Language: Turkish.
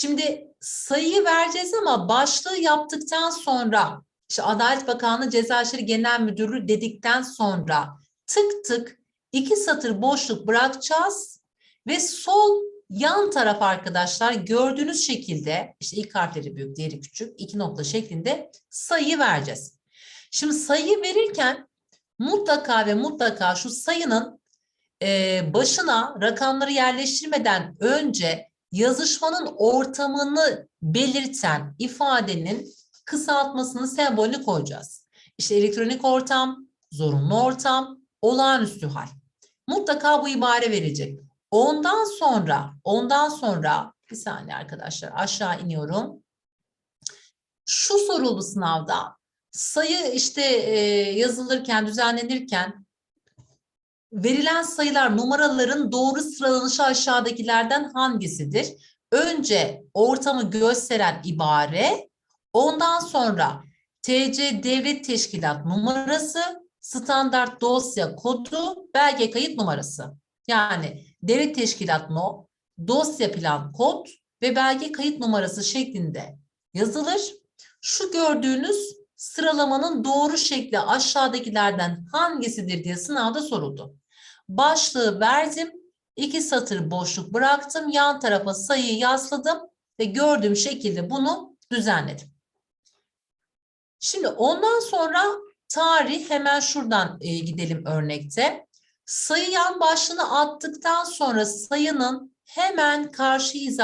Şimdi sayıyı vereceğiz ama başlığı yaptıktan sonra işte Adalet Bakanlığı Ceza İşleri Genel Müdürlüğü dedikten sonra tık tık iki satır boşluk bırakacağız ve sol yan taraf arkadaşlar gördüğünüz şekilde işte ilk harfleri büyük diğeri küçük iki nokta şeklinde sayı vereceğiz. Şimdi sayı verirken mutlaka ve mutlaka şu sayının e, başına rakamları yerleştirmeden önce yazışmanın ortamını belirten ifadenin kısaltmasını, sembolünü koyacağız. İşte elektronik ortam, zorunlu ortam, olağanüstü hal. Mutlaka bu ibare verecek. Ondan sonra, ondan sonra bir saniye arkadaşlar aşağı iniyorum. Şu soruldu sınavda. Sayı işte e, yazılırken, düzenlenirken verilen sayılar numaraların doğru sıralanışı aşağıdakilerden hangisidir? Önce ortamı gösteren ibare, ondan sonra TC Devlet Teşkilat numarası, standart dosya kodu, belge kayıt numarası. Yani devlet teşkilat no, dosya plan kod ve belge kayıt numarası şeklinde yazılır. Şu gördüğünüz sıralamanın doğru şekli aşağıdakilerden hangisidir diye sınavda soruldu. Başlığı verdim, iki satır boşluk bıraktım, yan tarafa sayıyı yasladım ve gördüğüm şekilde bunu düzenledim. Şimdi ondan sonra tarih hemen şuradan e, gidelim örnekte. Sayı yan başlığını attıktan sonra sayının hemen karşı hizasında